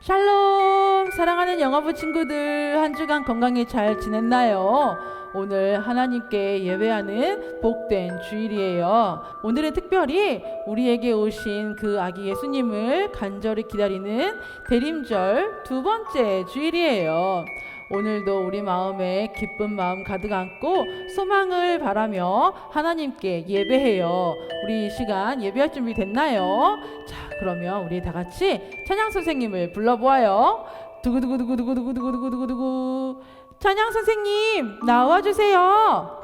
샬롬 사랑하는 영화부 친구들 한 주간 건강히 잘 지냈나요? 오늘 하나님께 예배하는 복된 주일이에요. 오늘은 특별히 우리에게 오신 그 아기 예수님을 간절히 기다리는 대림절 두 번째 주일이에요. 오늘도 우리 마음에 기쁜 마음 가득 안고 소망을 바라며 하나님께 예배해요. 우리 이 시간 예배할 준비 됐나요? 자, 그러면 우리 다 같이 찬양 선생님을 불러보아요. 두구두구두구두구두구두구두구두구 찬양 선생님 나와 주세요.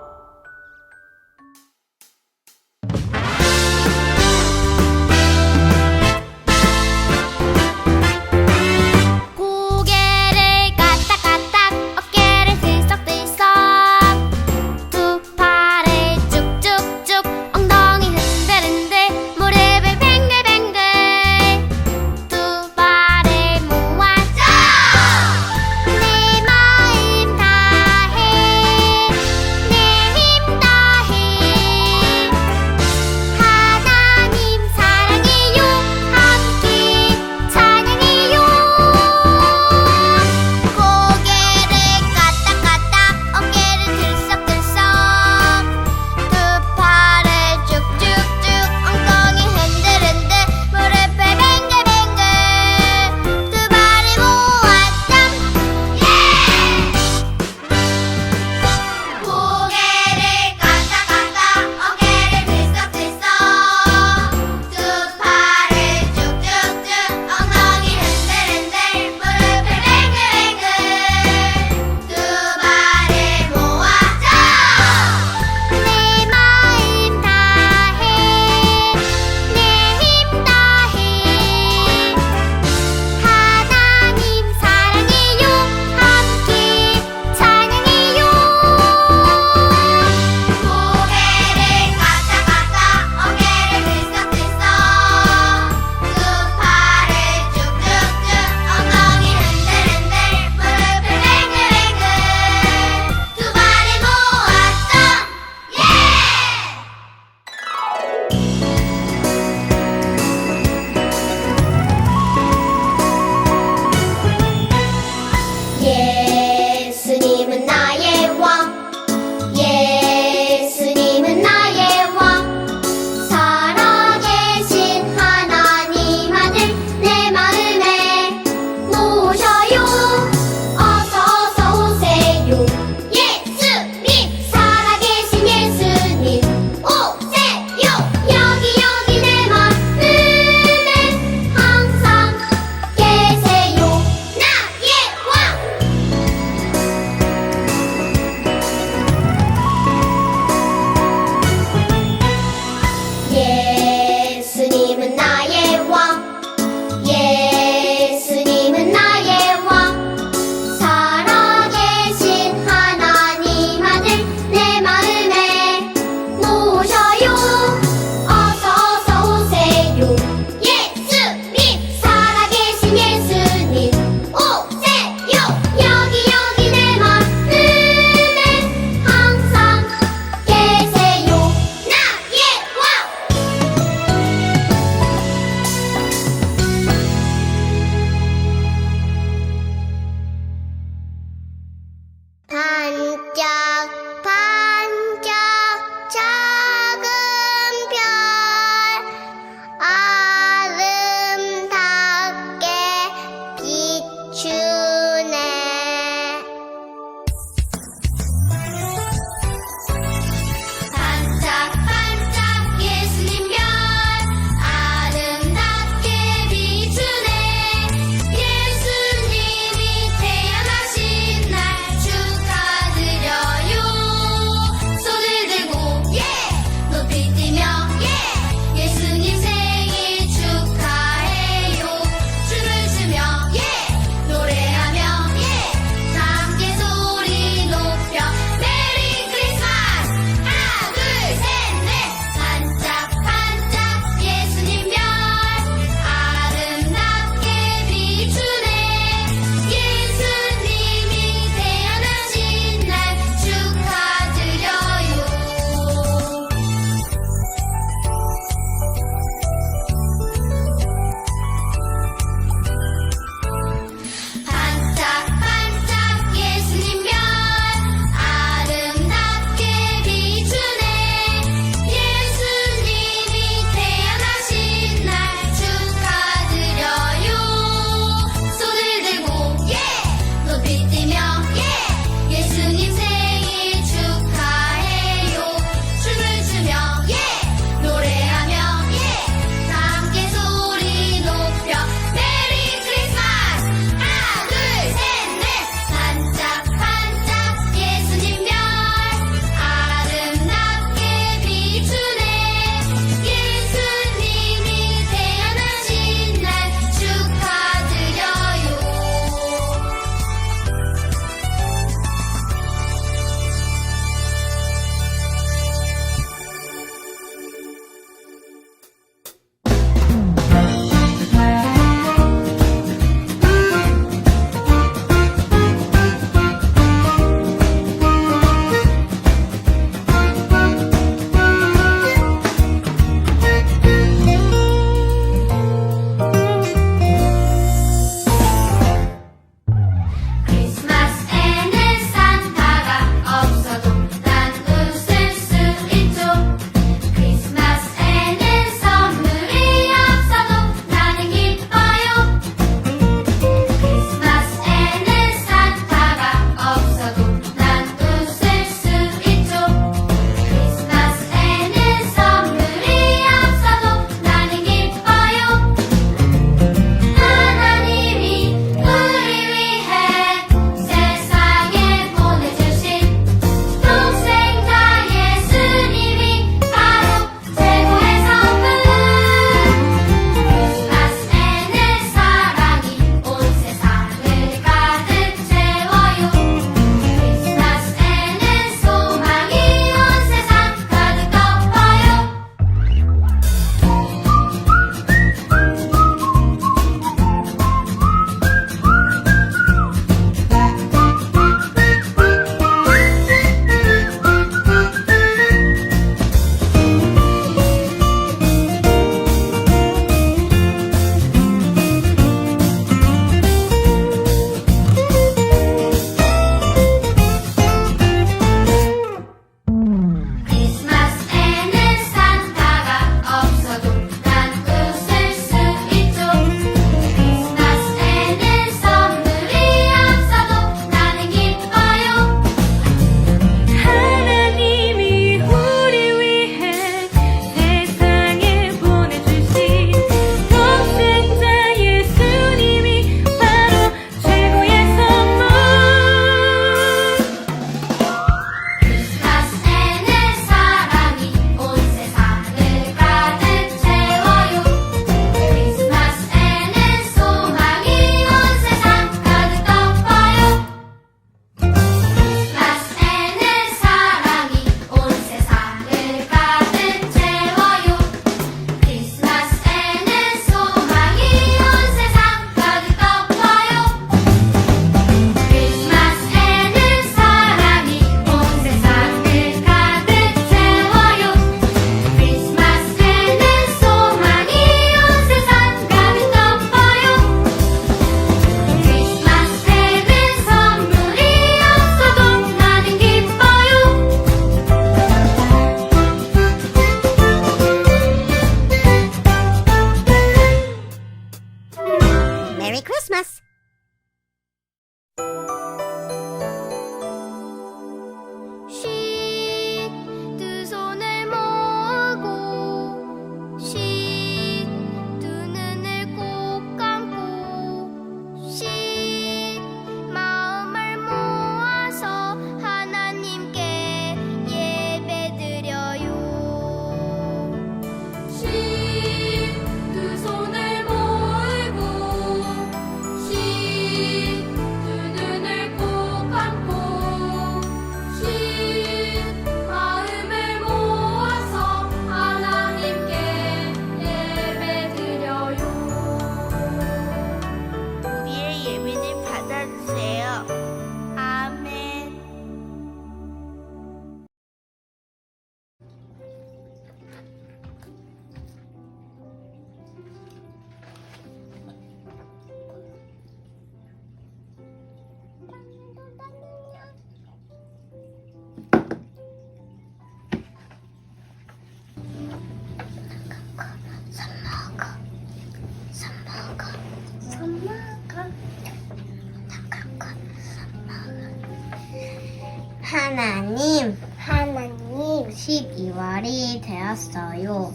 하나님, 하나님, 12월이 되었어요.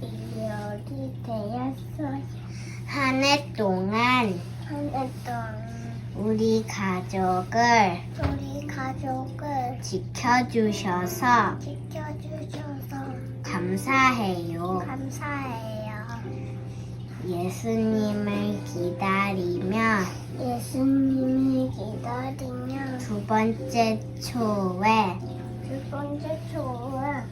12월이 되었어요. 한 해 동안, 한 해 동안, 우리 가족을, 우리 가족을 지켜주셔서, 지켜주셔서, 감사해요. 감사해요. 예수님을 기다리며, 예수님을 기다리며 두 번째 초에 두 번째 초에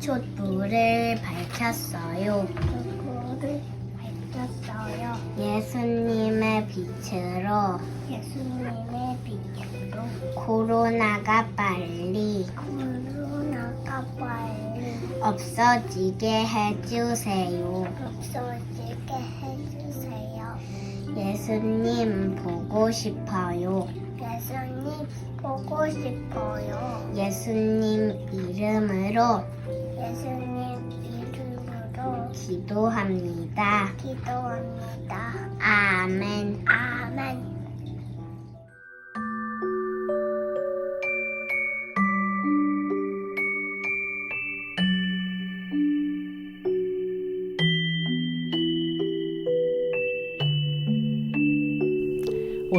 촛불을 밝혔어요. 촛불을 밝혔어요. 예수님의 빛으로 예수님의 빛으로 코로나가 빨리 코로나가 빨리 없어지게 해주세요. 없어지게 해주세요. 예수님 보고 싶어요. 예수님 보고 싶어요. 예수님 이름으로 예수님 이름으로 기도합니다. 기도합니다. 아멘. 아멘.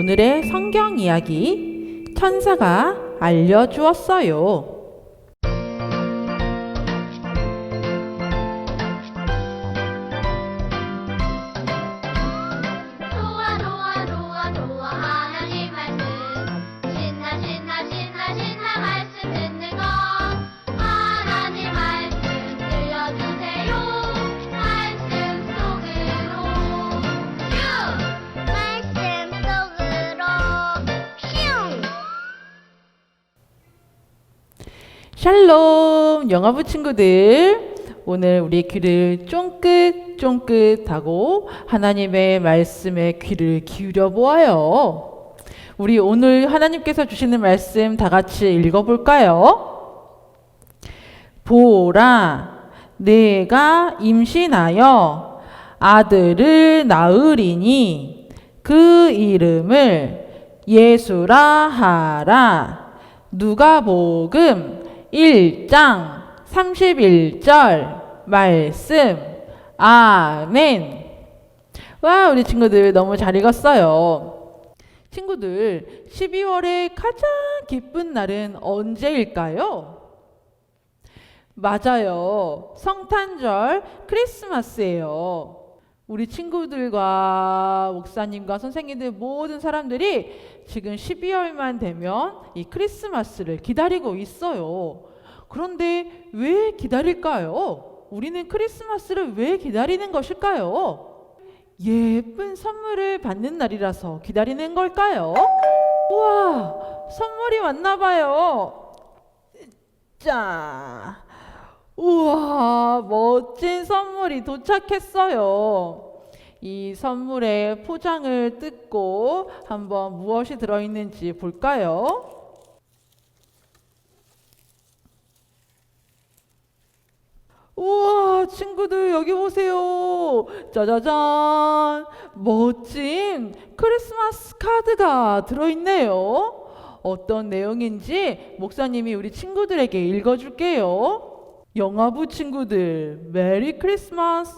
오늘의 성경 이야기 천사가 알려주었어요. 샬롬 영화부 친구들 오늘 우리 귀를 쫑긋쫑긋하고 하나님의 말씀에 귀를 기울여 보아요. 우리 오늘 하나님께서 주시는 말씀 다 같이 읽어볼까요? 보라, 내가 임신하여 아들을 낳으리니 그 이름을 예수라 하라. 누가복음 1장 31절 말씀. 아멘. 와, 우리 친구들 너무 잘 읽었어요. 친구들, 12월의 가장 기쁜 날은 언제일까요? 맞아요. 성탄절 크리스마스예요. 우리 친구들과 목사님과 선생님들 모든 사람들이 지금 12월만 되면 이 크리스마스를 기다리고 있어요. 그런데 왜 기다릴까요? 우리는 크리스마스를 왜 기다리는 것일까요? 예쁜 선물을 받는 날이라서 기다리는 걸까요? 우와, 선물이 왔나 봐요. 자, 우와, 멋진 선물이 도착했어요. 이 선물의 포장을 뜯고 한번 무엇이 들어있는지 볼까요? 우와, 친구들 여기 보세요. 짜자잔. 멋진 크리스마스 카드가 들어있네요. 어떤 내용인지 목사님이 우리 친구들에게 읽어줄게요. 영화부 친구들, 메리 크리스마스.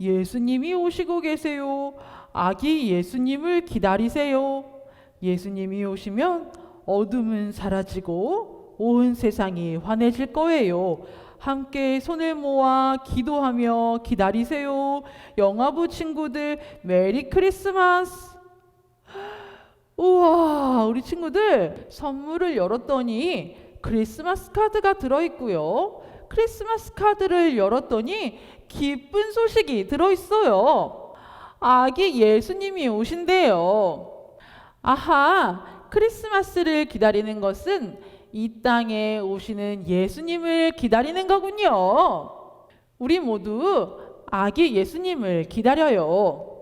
예수님이 오시고 계세요. 아기 예수님을 기다리세요. 예수님이 오시면 어둠은 사라지고 온 세상이 환해질 거예요. 함께 손을 모아 기도하며 기다리세요. 영화부 친구들, 메리 크리스마스. 우와, 우리 친구들 선물을 열었더니 크리스마스 카드가 들어있고요. 크리스마스 카드를 열었더니 기쁜 소식이 들어있어요. 아기 예수님이 오신대요. 아하, 크리스마스를 기다리는 것은 이 땅에 오시는 예수님을 기다리는 거군요. 우리 모두 아기 예수님을 기다려요.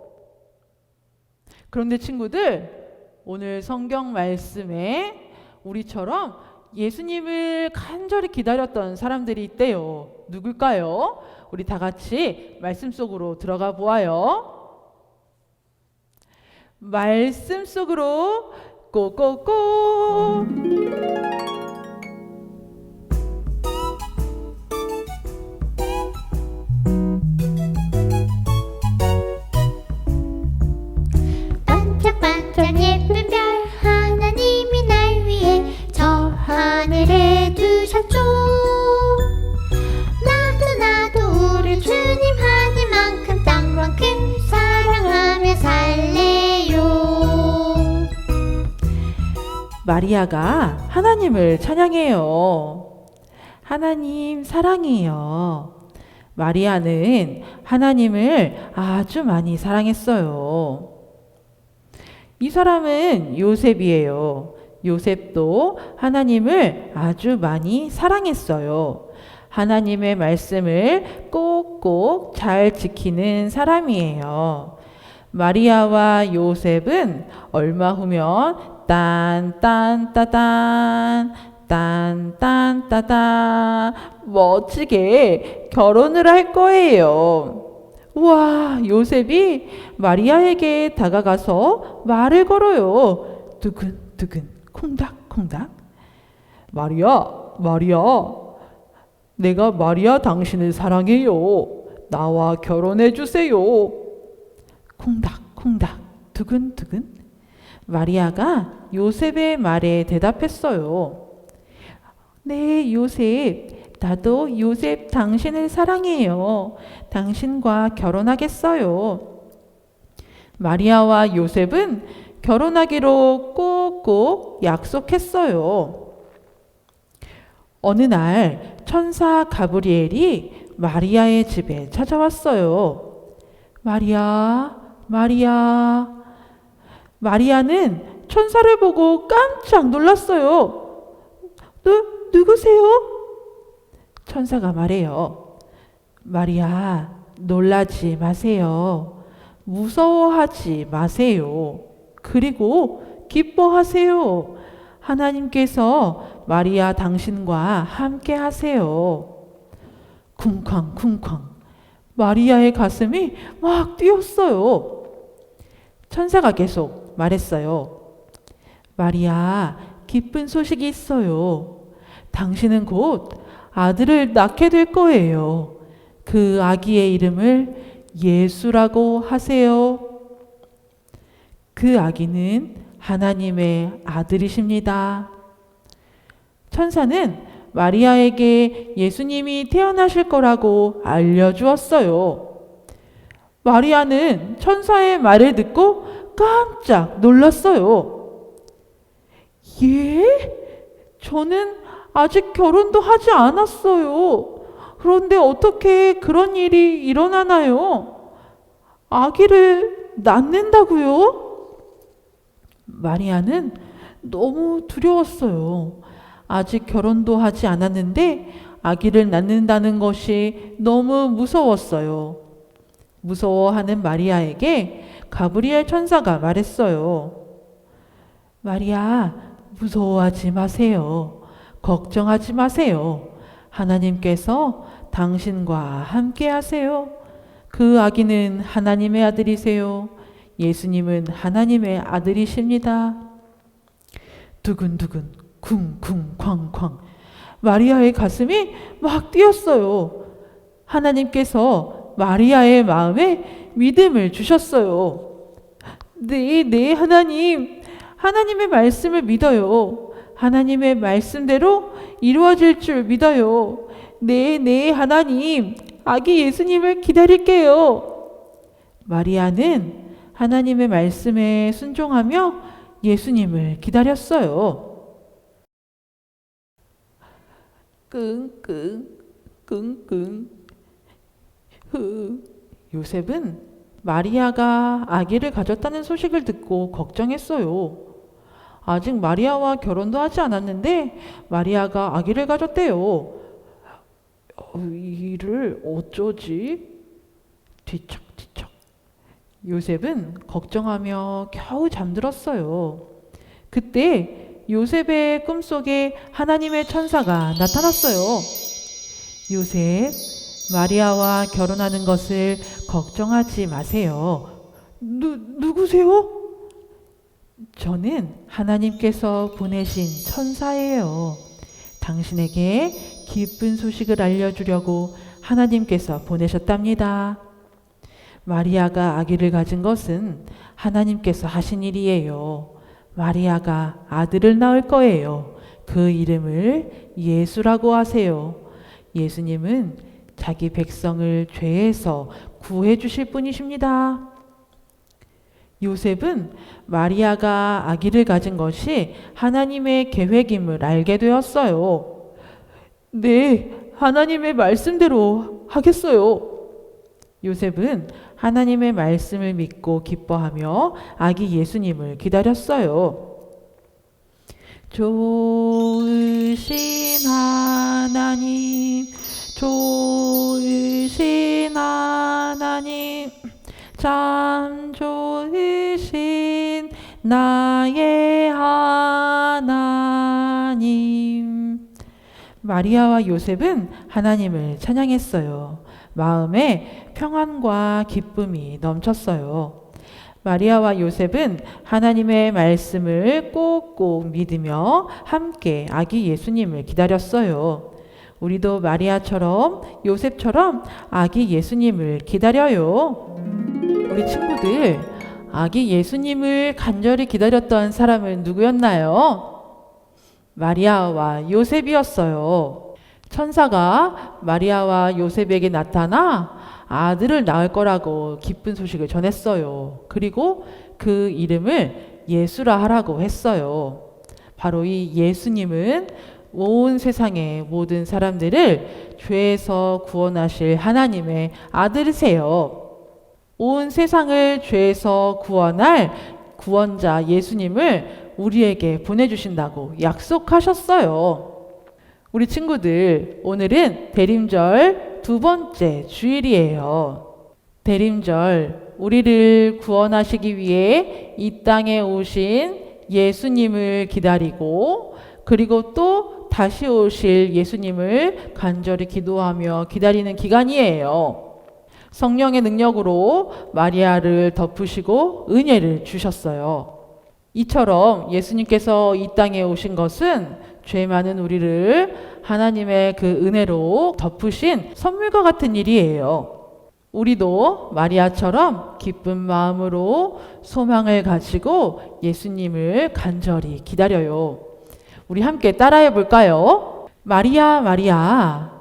그런데 친구들, 오늘 성경 말씀에 우리처럼 예수님을 간절히 기다렸던 사람들이 있대요. 누굴까요? 우리 다 같이 말씀 속으로 들어가 보아요. 말씀 속으로 꼬꼬꼬. 반짝반짝 예쁜 별. 마리아가 하나님을 찬양해요. 하나님 사랑해요. 마리아는 하나님을 아주 많이 사랑했어요. 이 사람은 요셉이에요. 요셉도 하나님을 아주 많이 사랑했어요. 하나님의 말씀을 꼭꼭 잘 지키는 사람이에요. 마리아와 요셉은 얼마 후면 딴딴따단 딴딴따단 멋지게 결혼을 할 거예요. 우와, 요셉이 마리아에게 다가가서 말을 걸어요. 두근두근 콩닥콩닥. 마리아, 마리아, 내가 마리아 당신을 사랑해요. 나와 결혼해 주세요. 콩닥콩닥 두근두근 마리아가 요셉의 말에 대답했어요. 네, 요셉. 나도 요셉 당신을 사랑해요. 당신과 결혼하겠어요. 마리아와 요셉은 결혼하기로 꼭꼭 약속했어요. 어느 날 천사 가브리엘이 마리아의 집에 찾아왔어요. 마리아, 마리아. 마리아는 천사를 보고 깜짝 놀랐어요. 누, 누구세요? 천사가 말해요. 마리아, 놀라지 마세요. 무서워하지 마세요. 그리고 기뻐하세요. 하나님께서 마리아 당신과 함께 하세요. 쿵쾅쿵쾅. 마리아의 가슴이 막 뛰었어요. 천사가 계속 말했어요. 마리아, 기쁜 소식이 있어요. 당신은 곧 아들을 낳게 될 거예요. 그 아기의 이름을 예수라고 하세요. 그 아기는 하나님의 아들이십니다. 천사는 마리아에게 예수님이 태어나실 거라고 알려주었어요. 마리아는 천사의 말을 듣고 깜짝 놀랐어요. 예? 저는 아직 결혼도 하지 않았어요. 그런데 어떻게 그런 일이 일어나나요? 아기를 낳는다고요? 마리아는 너무 두려웠어요. 아직 결혼도 하지 않았는데 아기를 낳는다는 것이 너무 무서웠어요. 무서워하는 마리아에게 가브리엘 천사가 말했어요. 마리아, 무서워하지 마세요. 걱정하지 마세요. 하나님께서 당신과 함께 하세요. 그 아기는 하나님의 아들이세요. 예수님은 하나님의 아들이십니다. 두근두근, 쿵쿵, 쾅쾅. 마리아의 가슴이 막 뛰었어요. 하나님께서 마리아의 마음에 믿음을 주셨어요. 네, 네, 하나님. 하나님의 말씀을 믿어요. 하나님의 말씀대로 이루어질 줄 믿어요. 네, 네, 하나님. 아기 예수님을 기다릴게요. 마리아는 하나님의 말씀에 순종하며 예수님을 기다렸어요. 끙끙, 끙끙. 흐. 요셉은 마리아가 아기를 가졌다는 소식을 듣고 걱정했어요. 아직 마리아와 결혼도 하지 않았는데 마리아가 아기를 가졌대요. 어, 이를 어쩌지? 뒤척뒤척. 요셉은 걱정하며 겨우 잠들었어요. 그때 요셉의 꿈속에 하나님의 천사가 나타났어요. 요셉, 마리아와 결혼하는 것을 걱정하지 마세요. 누, 누구세요? 저는 하나님께서 보내신 천사예요. 당신에게 기쁜 소식을 알려주려고 하나님께서 보내셨답니다. 마리아가 아기를 가진 것은 하나님께서 하신 일이에요. 마리아가 아들을 낳을 거예요. 그 이름을 예수라고 하세요. 예수님은 자기 백성을 죄에서 구해 주실 분이십니다. 요셉은 마리아가 아기를 가진 것이 하나님의 계획임을 알게 되었어요. 네, 하나님의 말씀대로 하겠어요. 요셉은 하나님의 말씀을 믿고 기뻐하며 아기 예수님을 기다렸어요. 좋으신 하나님, 좋으신 하나님, 참 좋으신 나의 하나님. 마리아와 요셉은 하나님을 찬양했어요. 마음에 평안과 기쁨이 넘쳤어요. 마리아와 요셉은 하나님의 말씀을 꼭꼭 믿으며 함께 아기 예수님을 기다렸어요. 우리도 마리아처럼 요셉처럼 아기 예수님을 기다려요. 우리 친구들, 아기 예수님을 간절히 기다렸던 사람은 누구였나요? 마리아와 요셉이었어요. 천사가 마리아와 요셉에게 나타나 아들을 낳을 거라고 기쁜 소식을 전했어요. 그리고 그 이름을 예수라 하라고 했어요. 바로 이 예수님은 온 세상의 모든 사람들을 죄에서 구원하실 하나님의 아들이세요. 온 세상을 죄에서 구원할 구원자 예수님을 우리에게 보내주신다고 약속하셨어요. 우리 친구들, 오늘은 대림절 두 번째 주일이에요. 대림절, 우리를 구원하시기 위해 이 땅에 오신 예수님을 기다리고, 그리고 또 다시 오실 예수님을 간절히 기도하며 기다리는 기간이에요. 성령의 능력으로 마리아를 덮으시고 은혜를 주셨어요. 이처럼 예수님께서 이 땅에 오신 것은 죄 많은 우리를 하나님의 그 은혜로 덮으신 선물과 같은 일이에요. 우리도 마리아처럼 기쁜 마음으로 소망을 가지고 예수님을 간절히 기다려요. 우리 함께 따라해 볼까요? 마리아, 마리아,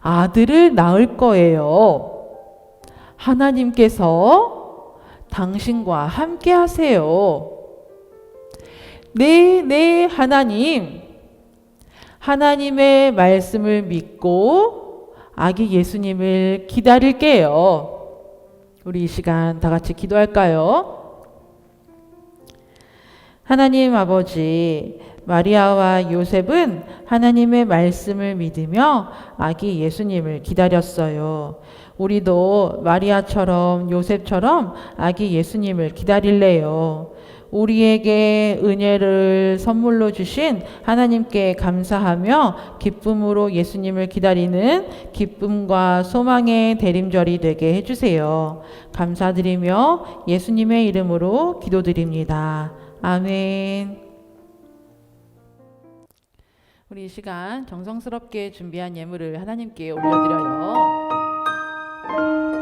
아들을 낳을 거예요. 하나님께서 당신과 함께 하세요. 네, 네, 하나님. 하나님의 말씀을 믿고 아기 예수님을 기다릴게요. 우리 이 시간 다 같이 기도할까요? 하나님 아버지, 마리아와 요셉은 하나님의 말씀을 믿으며 아기 예수님을 기다렸어요. 우리도 마리아처럼 요셉처럼 아기 예수님을 기다릴래요. 우리에게 은혜를 선물로 주신 하나님께 감사하며 기쁨으로 예수님을 기다리는 기쁨과 소망의 대림절이 되게 해주세요. 감사드리며 예수님의 이름으로 기도드립니다. 아멘. 우리 이 시간 정성스럽게 준비한 예물을 하나님께 올려드려요. 드려요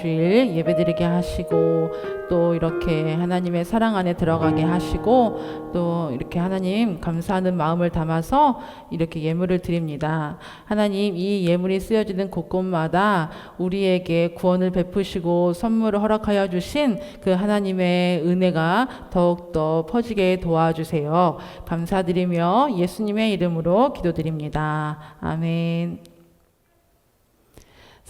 주일 예배드리게 하시고 또 이렇게 하나님의 사랑 안에 들어가게 하시고 또 이렇게 하나님 감사하는 마음을 담아서 이렇게 예물을 드립니다. 하나님 이 예물이 쓰여지는 곳곳마다 우리에게 구원을 베푸시고 선물을 허락하여 주신 그 하나님의 은혜가 더욱더 퍼지게 도와주세요. 감사드리며 예수님의 이름으로 기도드립니다. 아멘.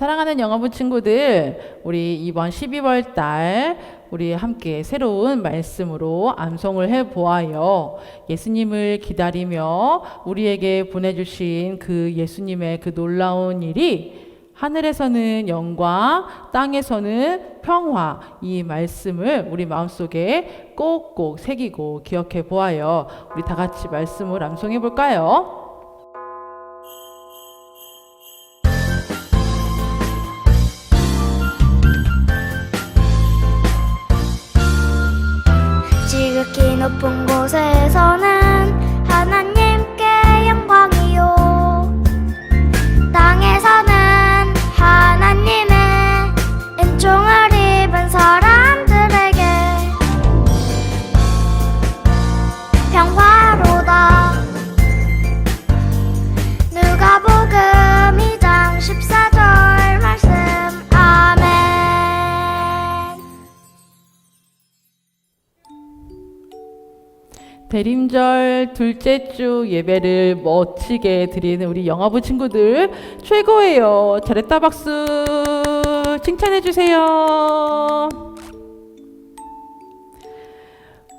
사랑하는 영어부 친구들, 우리 이번 12월 달 우리 함께 새로운 말씀으로 암송을 해 보아요. 예수님을 기다리며 우리에게 보내주신 그 예수님의 그 놀라운 일이 하늘에서는 영광, 땅에서는 평화 이 말씀을 우리 마음속에 꼭꼭 새기고 기억해 보아요. 우리 다 같이 말씀을 암송해 볼까요? 높은 곳에서는 대림절 둘째 주 예배를 멋지게 드리는 우리 영화부 친구들 최고예요. 잘했다 박수 칭찬해 주세요.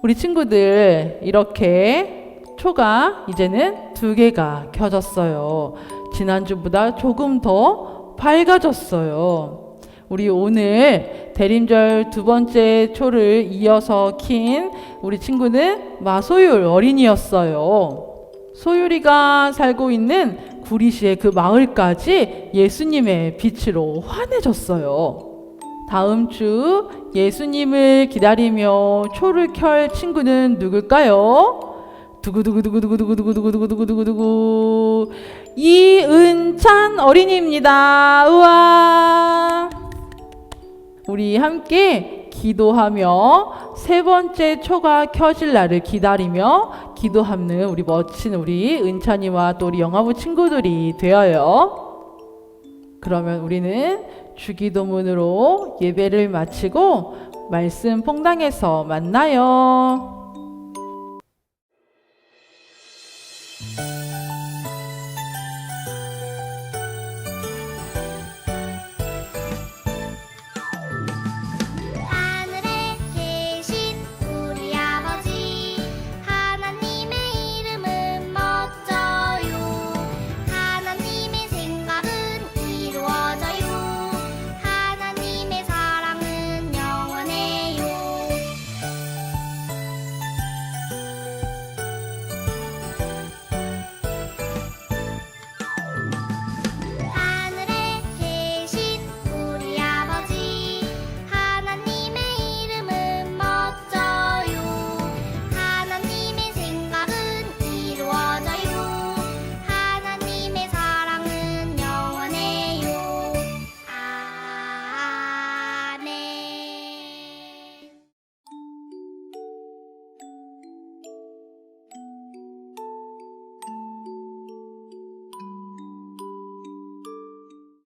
우리 친구들 이렇게 초가 이제는 두 개가 켜졌어요. 지난주보다 조금 더 밝아졌어요. 우리 오늘 대림절 두 번째 초를 이어서 킨 우리 친구는 마소율 어린이였어요. 소율이가 살고 있는 구리시의 그 마을까지 예수님의 빛으로 환해졌어요. 다음 주 예수님을 기다리며 초를 켤 친구는 누굴까요? 두구두구두구두구두구두구두구두구두구두구 이은찬 어린이입니다. 우와. 우리 함께 기도하며 세 번째 초가 켜질 날을 기다리며 기도하는 우리 멋진 우리 은찬이와 또 우리 영화부 친구들이 되어요. 그러면 우리는 주기도문으로 예배를 마치고 말씀 퐁당에서 만나요.